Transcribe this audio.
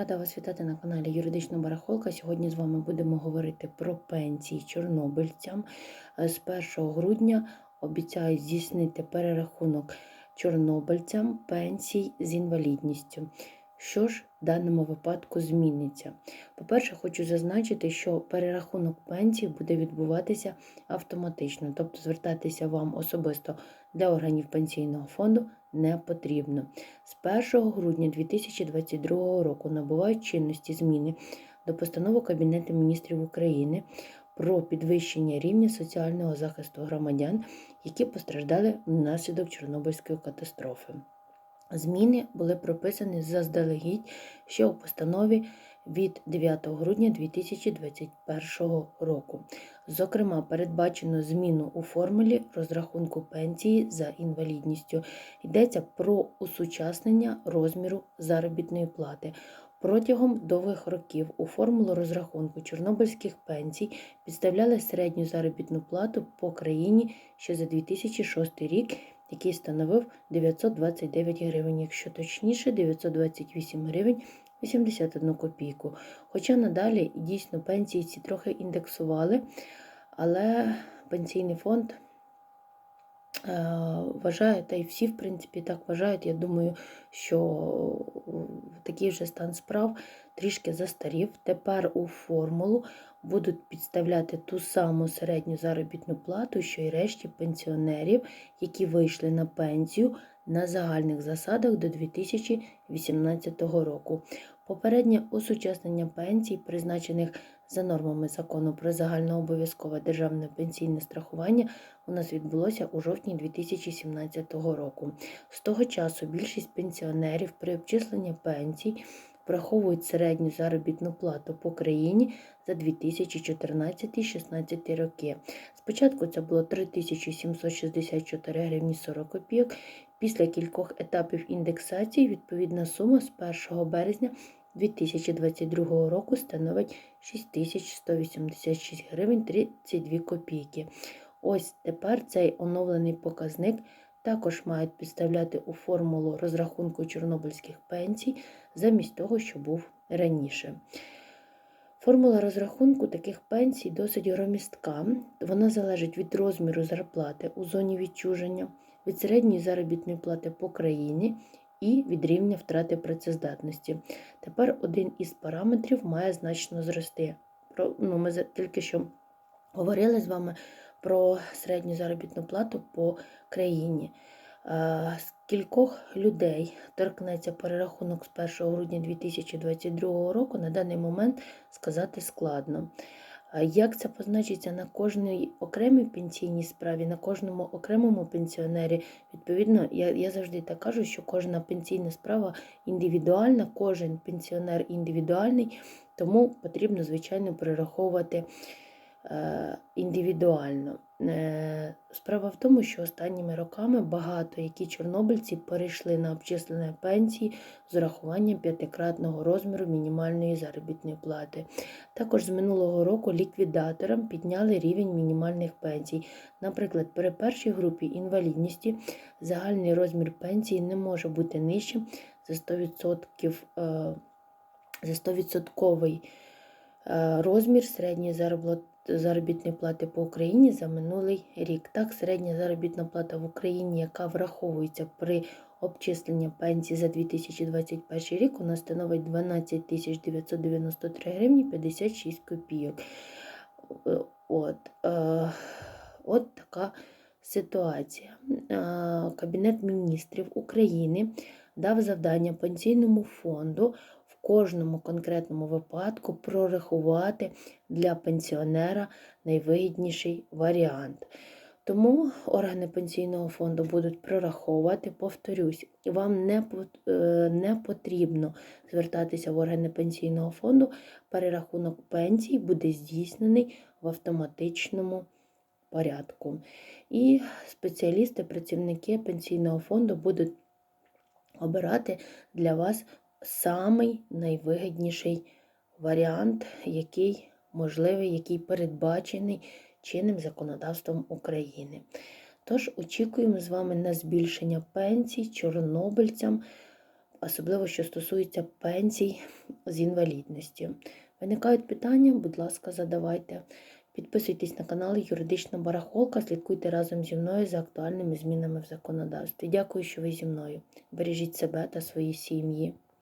Рада вас вітати на каналі Юридична Барахолка. Сьогодні з вами будемо говорити про пенсії чорнобильцям. Е, З 1 грудня обіцяють здійснити перерахунок чорнобильцям пенсій з інвалідністю. Що ж в даному випадку зміниться? По-перше, хочу зазначити, що перерахунок пенсій буде відбуватися автоматично, тобто звертатися вам особисто для органів пенсійного фонду не потрібно. З 1 грудня 2022 року набувають чинності зміни до постанови Кабінету міністрів України про підвищення рівня соціального захисту громадян, які постраждали внаслідок Чорнобильської катастрофи. Зміни були прописані заздалегідь ще у постанові від 9 грудня 2021 року. Зокрема, передбачено зміну у формулі розрахунку пенсії за інвалідністю. Йдеться про усучаснення розміру заробітної плати. Протягом довгих років у формулу розрахунку чорнобильських пенсій підставляли середню заробітну плату по країні ще за 2006 рік, який становив 929 гривень, якщо точніше 928 гривень 81 копійку. Хоча надалі дійсно пенсії ці трохи індексували, але пенсійний фонд е, вважає, та й всі, в принципі, так вважають. Я думаю, що такий вже стан справ трішки застарів. Тепер у формулу будуть підставляти ту саму середню заробітну плату, що й решті пенсіонерів, які вийшли на пенсію на загальних засадах до 2018 року. Попереднє осучаснення пенсій, призначених за нормами закону про загальнообов'язкове державне пенсійне страхування, у нас відбулося у жовтні 2017 року. З того часу більшість пенсіонерів при обчисленні пенсій враховують середню заробітну плату по країні за 2014-16 роки. Спочатку це було 3764 гривні 40 копійок. Після кількох етапів індексації відповідна сума з 1 березня 2022 року становить 6186 гривень 32 копійки. Ось тепер цей оновлений показник також мають підставляти у формулу розрахунку чорнобильських пенсій замість того, що був раніше. Формула розрахунку таких пенсій досить громістка. Вона залежить від розміру зарплати у зоні відчуження, від середньої заробітної плати по країні і від рівня втрати працездатності. Тепер один із параметрів має значно зрости. Про, ну, Ми тільки що говорили з вами про середню заробітну плату по країні. З кількох людей торкнеться перерахунок з 1 грудня 2022 року на даний момент сказати складно. Як це позначиться на кожній окремій пенсійній справі, на кожному окремому пенсіонері? Відповідно, я я завжди так кажу, що кожна пенсійна справа індивідуальна, кожен пенсіонер індивідуальний, тому потрібно, звичайно, перераховувати індивідуально. Е, Справа в тому, що останніми роками багато які чорнобильці перейшли на обчислення пенсії з урахуванням п'ятикратного розміру мінімальної заробітної плати. Також з минулого року ліквідаторам підняли рівень мінімальних пенсій. Наприклад, при першій групі інвалідності загальний розмір пенсії не може бути нижчим за 100%, е, за 100% е, розмір середньої заробітної плати по Україні за минулий рік. Так, середня заробітна плата в Україні, яка враховується при обчисленні пенсії за 2021 рік, нас становить 12 993 гривні 56 копійок. От, е, от така ситуація. Е, Кабінет міністрів України дав завдання пенсійному фонду кожному конкретному випадку прорахувати для пенсіонера найвигідніший варіант. Тому органи пенсійного фонду будуть прораховувати, повторюсь, вам не е, не потрібно звертатися в органи пенсійного фонду, перерахунок пенсій буде здійснений в автоматичному порядку. І спеціалісти, працівники пенсійного фонду будуть обирати для вас самий найвигідніший варіант, який можливий, який передбачений чинним законодавством України. Тож очікуємо з вами на збільшення пенсій чорнобильцям. особливо що стосується пенсій з інвалідністю. Виникають питання, будь ласка, задавайте. Підписуйтесь на канал Юридична Барахолка, слідкуйте разом зі мною за актуальними змінами в законодавстві. Дякую, що ви зі мною. Бережіть себе та свої сім'ї.